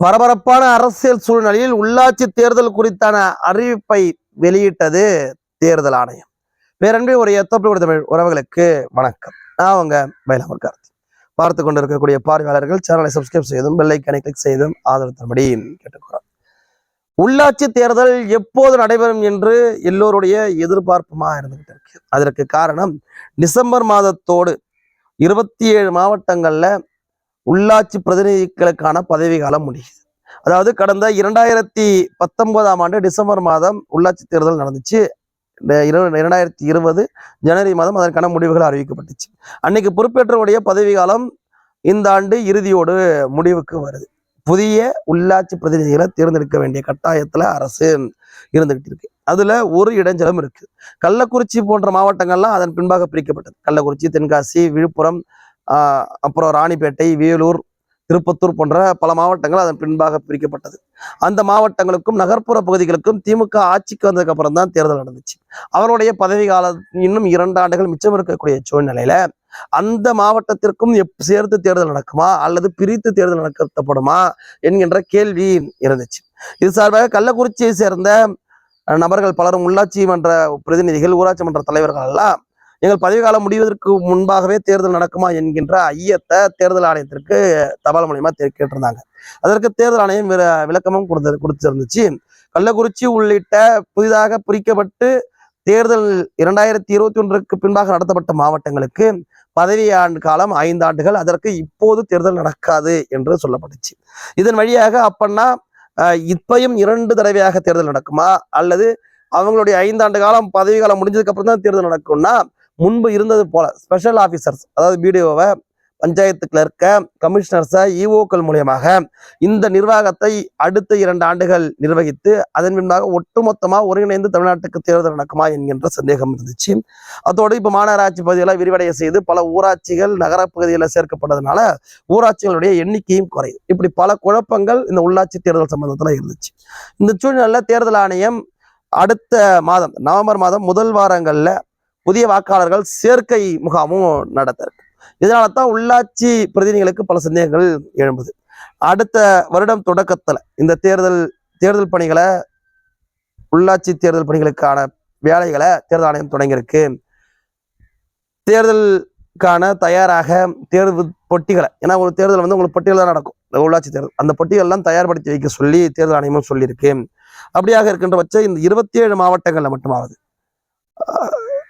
பரபரப்பான அரசியல் சூழ்நிலையில் உள்ளாட்சி தேர்தல் குறித்தான அறிவிப்பை வெளியிட்டது தேர்தல் ஆணையம். பேரன்பே ஒரு எத்தப்படி தமிழ் உறவுகளுக்கு வணக்கம். நான் உங்க மயிலாமர் கார்த்தி. பார்த்து கொண்டிருக்கக்கூடிய பார்வையாளர்கள் சேனலை சப்ஸ்கிரைப் செய்தும் பெல்லைக்கனை கிளிக் செய்தும் ஆதரவு தரும்படி கேட்டுக்கிறோம் உள்ளாட்சி தேர்தல் எப்போது நடைபெறும் என்று எல்லோருடைய எதிர்பார்ப்புமா இருந்துகிட்டு இருக்கு. அதற்கு காரணம் டிசம்பர் மாதத்தோடு இருபத்தி ஏழு மாவட்டங்கள்ல உள்ளாட்சி பிரதிநிதிகளுக்கான பதவி காலம் முடியுது. அதாவது கடந்த இரண்டாயிரத்தி பத்தொன்பதாம் ஆண்டு டிசம்பர் மாதம் உள்ளாட்சி தேர்தல் நடந்துச்சு. இரண்டாயிரத்தி இருபது ஜனவரி மாதம் அதற்கான முடிவுகள் அறிவிக்கப்பட்டுச்சு. அன்னைக்கு பொறுப்பேற்றவுடைய பதவி காலம் இந்த ஆண்டு இறுதியோடு முடிவுக்கு வருது. புதிய உள்ளாட்சி பிரதிநிதிகளை தேர்ந்தெடுக்க வேண்டிய கட்டாயத்துல அரசு இருந்துகிட்டு இருக்கு. அதுல ஒரு இடைஞ்சலும் இருக்கு. கள்ளக்குறிச்சி போன்ற மாவட்டங்கள்லாம் அதன் பின்பாக பிரிக்கப்பட்டது. கள்ளக்குறிச்சி தென்காசி விழுப்புரம் அப்புறம் ராணிப்பேட்டை வேலூர் திருப்பத்தூர் போன்ற பல மாவட்டங்கள் அதன் பின்பாக பிரிக்கப்பட்டது. அந்த மாவட்டங்களுக்கும் நகர்ப்புற பகுதிகளுக்கும் திமுக ஆட்சிக்கு வந்ததுக்கு அப்புறம் தான் தேர்தல் நடந்துச்சு. அவருடைய பதவி காலம் இன்னும் இரண்டு ஆண்டுகள் மிச்சம் இருக்கக்கூடிய சூழ்நிலையில அந்த மாவட்டத்திற்கும் எப் சேர்த்து தேர்தல் நடக்குமா அல்லது பிரித்து தேர்தல் நடத்தப்படுமா என்கின்ற கேள்வி இருந்துச்சு. இது சார்பாக கள்ளக்குறிச்சியை சேர்ந்த நபர்கள் பலரும் உள்ளாட்சி மன்ற பிரதிநிதிகள் ஊராட்சி மன்ற தலைவர்கள் எல்லாம் எங்கள் பதவிக்காலம் முடிவதற்கு முன்பாகவே தேர்தல் நடக்குமா என்கின்ற ஐயத்தை தேர்தல் ஆணையத்திற்கு தபால் மூலியமா தே- கேட்டிருந்தாங்க. அதற்கு தேர்தல் ஆணையம் விர- விளக்கமும் கொடுத்து கொடுத்திருந்துச்சு. கள்ளக்குறிச்சி உள்ளிட்ட புதிதாக பிரிக்கப்பட்டு தேர்தல் இரண்டாயிரத்தி இருபத்தி ஒன்றுக்கு பின்பாக நடத்தப்பட்ட மாவட்டங்களுக்கு பதவி ஆண்டு காலம் ஐந்து ஆண்டுகள். அதற்கு இப்போது தேர்தல் நடக்காது என்று சொல்லப்பட்டுச்சு. இதன் வழியாக அப்பன்னா இப்பையும் இரண்டு தடவையாக தேர்தல் நடக்குமா? அல்லது அவங்களுடைய ஐந்தாண்டு காலம் பதவி காலம் முடிஞ்சதுக்கு அப்புறம் தான் தேர்தல் நடக்கும்னா முன்பு இருந்தது போல. ஸ்பெஷல் ஆஃபீஸர்ஸ் அதாவது பிடிஓவை பஞ்சாயத்து கிளர்க்க கமிஷனர்ஸை இஓக்கள் மூலியமாக இந்த நிர்வாகத்தை அடுத்த இரண்டு ஆண்டுகள் நிர்வகித்து அதன் பின்பாக ஒட்டுமொத்தமாக ஒருங்கிணைந்து தமிழ்நாட்டுக்கு தேர்தல் நடக்குமா என்கின்ற சந்தேகம் இருந்துச்சு. அதோடு இப்போ மாநகராட்சி பகுதிகளை விரிவடைய செய்து பல ஊராட்சிகள் நகர சேர்க்கப்பட்டதுனால ஊராட்சிகளுடைய எண்ணிக்கையும் குறையுது. இப்படி பல குழப்பங்கள் இந்த உள்ளாட்சி தேர்தல் சம்பந்தத்தில் இருந்துச்சு. இந்த சூழ்நிலையில் தேர்தல் ஆணையம் அடுத்த மாதம் நவம்பர் மாதம் முதல் வாரங்களில் புதிய வாக்காளர்கள் சேர்க்கை முகாமும் நடத்த இதனால தான் உள்ளாட்சி பிரதிநிதிகளுக்கு பல சந்தேகங்கள் எழும்புது. அடுத்த வருடம் தொடக்கத்தில் இந்த தேர்தல் தேர்தல் பணிகளை உள்ளாட்சி தேர்தல் பணிகளுக்கான வேலைகளை தேர்தல் ஆணையம் தொடங்கியிருக்கு. தேர்தலுக்கான தயாராக தேர்வு பொட்டிகளை ஏன்னா ஒரு தேர்தல் வந்து உங்களுக்கு பொட்டிகள் தான் நடக்கும். உள்ளாட்சி தேர்தல். அந்த பொட்டிகள்லாம் தயார்படுத்தி வைக்க சொல்லி தேர்தல் ஆணையமும் சொல்லியிருக்கு. அப்படியாக இருக்கின்ற பட்சம் இந்த இருபத்தி ஏழு மாவட்டங்களில் மட்டுமாவது.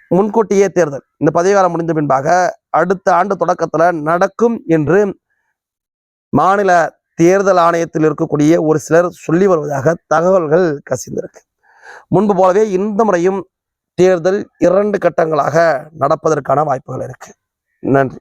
முன்கூட்டியே தேர்தல். இந்த பதவிகாலம் முடிந்த பின்பாக அடுத்த ஆண்டு தொடக்கத்துல நடக்கும் என்று மாநில தேர்தல் ஆணையத்தில் இருக்கக்கூடிய ஒரு சிலர் சொல்லி வருவதாக தகவல்கள் கசிந்திருக்கு. முன்பு போலவே இந்த முறையும் தேர்தல் இரண்டு கட்டங்களாக நடப்பதற்கான வாய்ப்புகள் இருக்கு. நன்றி.